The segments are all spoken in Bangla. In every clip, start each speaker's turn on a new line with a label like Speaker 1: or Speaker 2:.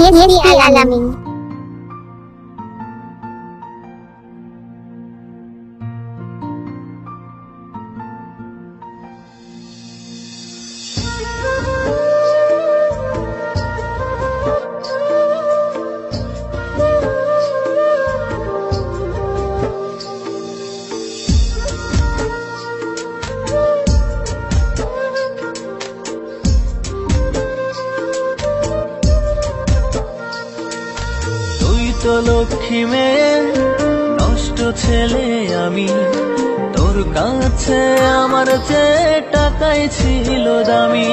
Speaker 1: Yes, yes,
Speaker 2: alamin. তো লক্ষ্মী মেয়ে নষ্ট ছেলে আমি। তোর কাছে আমার চেয়ে টাকাই ছিল দামি,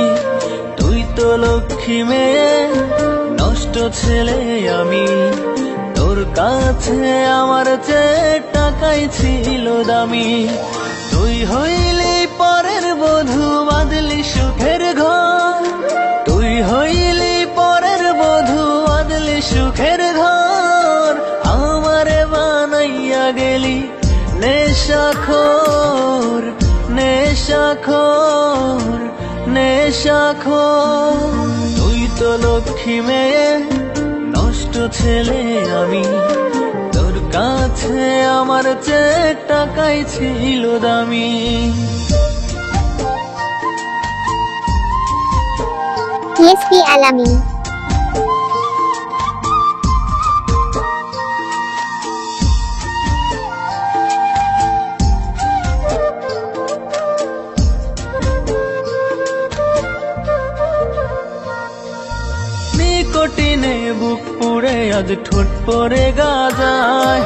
Speaker 2: তুই তো লক্ষ্মী মেয়ে নষ্ট ছেলে আমি। তোর কাছে আমার চেয়ে টাকাই ছিল দামি, তুই হইলি পরের বধূ বাদলি সুখের ঘর। তুই হইলি নেশাখোর নেশাখোর নেশাখোর। তুই তো লক্ষ্মী মেয়ে, নষ্ট ছেলে আমি। তোর কাছে আমার চেয়ে টাকাই ছিল দামি।
Speaker 1: TSP
Speaker 2: বুক পুড়ে আজ ঠোঁট পরে গা গাজায়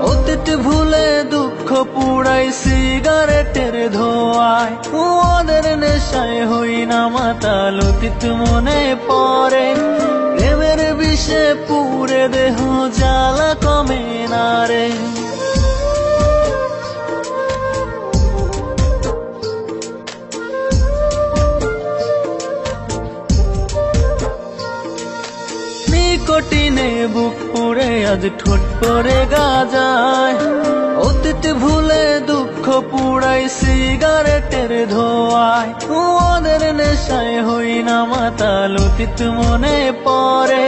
Speaker 2: অতীত ভুলে দুঃখ পুড়াই সিগারেটের ধোয়ায়। ওদের নেশায় হই না মাতাল অতীত মনে পড়ে। প্রেমের বিষে পুরে দেহ জ্বালা নিকটিনে বুক পুড়ে আজ ঠোঁট পরে গাজায় অতীত ভুলে দুঃখ পুড়াই সিগারেটের ধোয়ায় ওদের নেশায় হই না মাতাল অতীত মনে পড়ে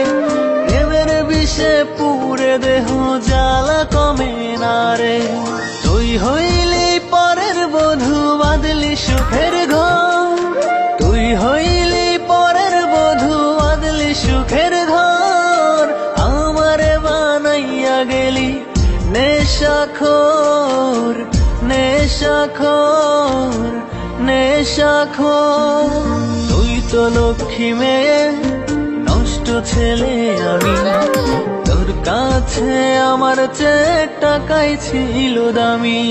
Speaker 2: প্রেমের বিষে পুরে দেহ জ্বালা কমে নেশাখোর নেশাখোর নেশাখোর। তুই তো লক্ষ্মী মেয়ে, নষ্ট ছেলে আমি। তোর কাছে আমার চেয়ে টাকাই ছিল দামি।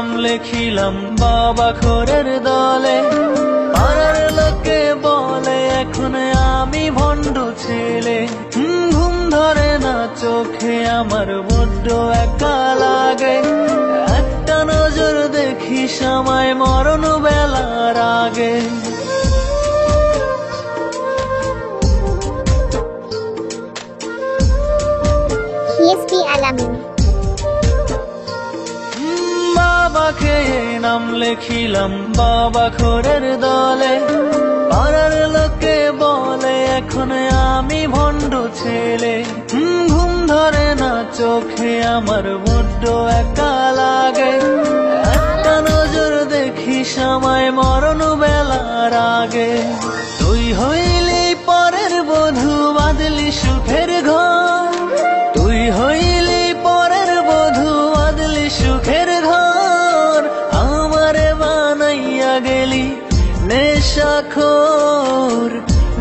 Speaker 2: নাম লেখিলাম বাবা খোরের দলে। পাড়ার লোকে বলে, এখন আমি ভণ্ড ছেলে। ঘুম ধরে না চোখে আমার বড্ড একা লাগে। একটা নজর দেখি সময় মরণ বেলার আগে। নাম লেখিলাম, বাবা খোরের দলে। পাড়ার লোকে বলে, এখন আমি ভণ্ড ছেলে। ঘুম ধরে না চোখে, আমার বড্ড একা লাগে। একটা নজর দেখি সময় মরণ বেলার আগে। তুই হইলি গেলি নেশাখোর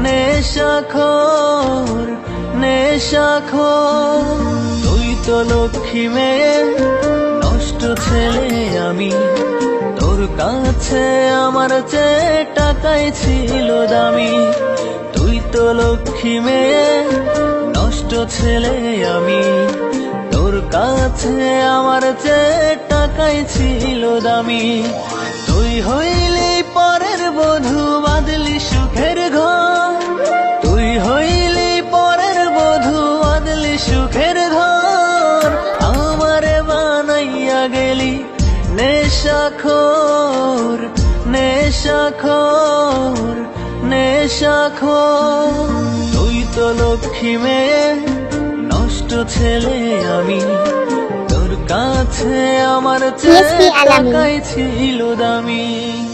Speaker 2: নেশাখোর নেশাখোর। তুই তো লক্ষ্মী মেয়ে, নষ্ট ছেলে আমি। তোর কাছে আমার চেয়ে টাকাই ছিল দামি, তুই তো লক্ষ্মী মেয়ে, নষ্ট ছেলে আমি। কাছে আমার টাকা টাকাই ছিল দামি, তুই হইলি পরের বধু, বাদলি সুখের ঘর। তুই হইলি পরের বধু, বাদলি সুখের ঘর। আমারে বানাইয়া গেলি নেশাখোর নেশাখোর নেশাখোর তুই তো লক্ষ্মী মেয়ে ছেলে আমি। তোর কাছে আমার ছেলে ছিল দামি।